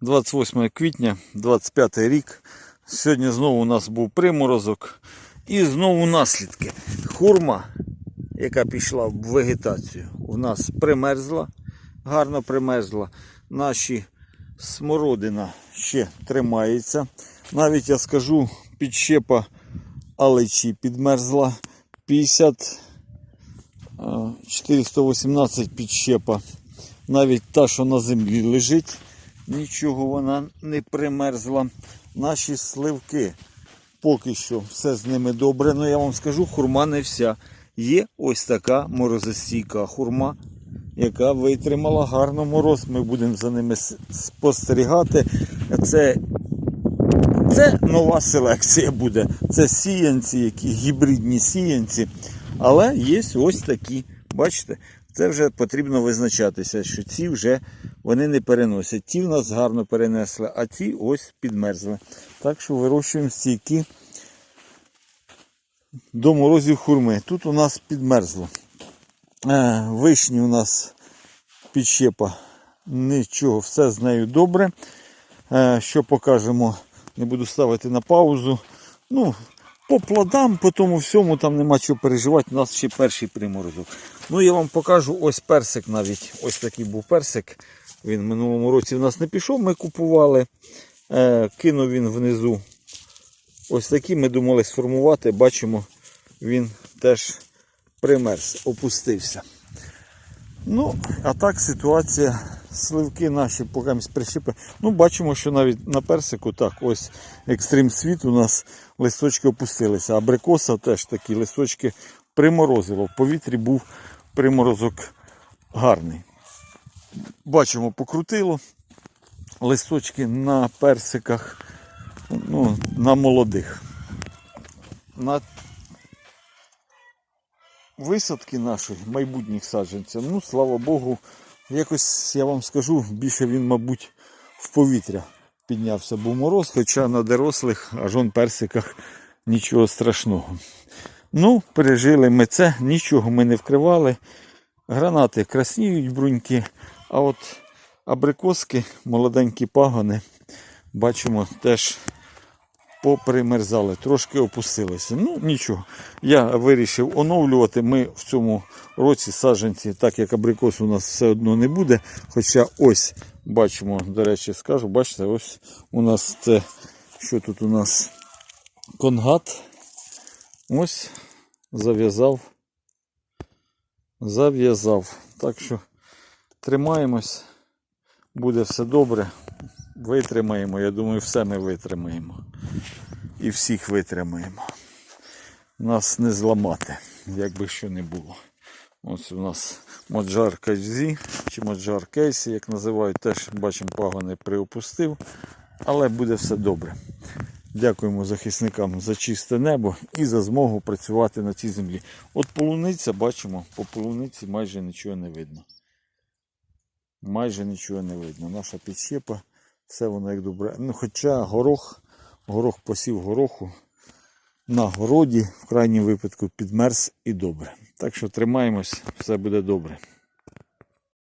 28 квітня, 25 рік. Сьогодні знову у нас був приморозок. І знову наслідки. Хурма, яка пішла в вегетацію, у нас примерзла, гарно примерзла. Наші смородина ще тримається. Навіть я скажу, підщепа алечі підмерзла. 50 418 підщепа. Навіть та, що на землі лежить, нічого вона не примерзла. Наші сливки поки що все з ними добре. Ну я вам скажу, хурма не вся. Є ось така морозостійка хурма, яка витримала гарно мороз. Ми будемо за ними спостерігати. Це, це нова селекція буде. Це сіянці, які гібридні сіянці. Але є ось такі. Бачите, це вже потрібно визначатися, що ці вже вони не переносять. Ті в нас гарно перенесли, а ці ось підмерзли. Так що вирощуємо стійки до морозів хурми. Тут у нас підмерзло. Е, Вишні у нас підщепа. Нічого, все з нею добре. Е, Що покажемо, не буду ставити на паузу. Ну, по плодам, по тому всьому там нема чого переживати. У нас ще перший приморозок. Ну, я вам покажу ось персик навіть. Ось такий був персик. Він в минулому році в нас не пішов, ми купували. Е, кинув він внизу. Ось такі ми думали сформувати. Бачимо, він теж примерз, опустився. Ну, а так ситуація. Сливки наші поки прищепи. Ну, бачимо, що навіть на персику так, ось екстрим світ у нас листочки опустилися. Абрикоса теж такі листочки приморозило. В повітрі був приморозок гарний. Бачимо, покрутило. Листочки на персиках, ну, на молодих. На висадки наших майбутніх саджанців, ну, слава Богу, якось я вам скажу, більше він, мабуть, в повітря піднявся, був мороз, хоча на дорослих, аж он персиках нічого страшного. Ну, пережили ми це, нічого ми не вкривали. Гранати красніють бруньки, а от абрикоски, молоденькі пагони, бачимо, теж попримерзали, трошки опустилися. Ну, нічого. Я вирішив оновлювати. Ми в цьому році саджанці, так як абрикос у нас все одно не буде. Хоча ось бачимо, до речі, скажу, бачите, ось у нас це, що тут у нас конгат. Ось зав'язав. Зав'язав. Так що тримаємось, буде все добре. Витримаємо, я думаю, все ми витримаємо. І всіх витримаємо. Нас не зламати, як би що не було. Ось у нас Моджар Кайзі, чи Моджар Кейсі, як називають, теж бачимо, пагони приопустив. Але буде все добре. Дякуємо захисникам за чисте небо і за змогу працювати на цій землі. От полуниця, бачимо, по полуниці майже нічого не видно. Майже нічого не видно. Наша підщепа, все воно як добре. Ну, хоча горох, горох посів гороху на городі, в крайньому випадку підмерз і добре. Так що тримаємось, все буде добре.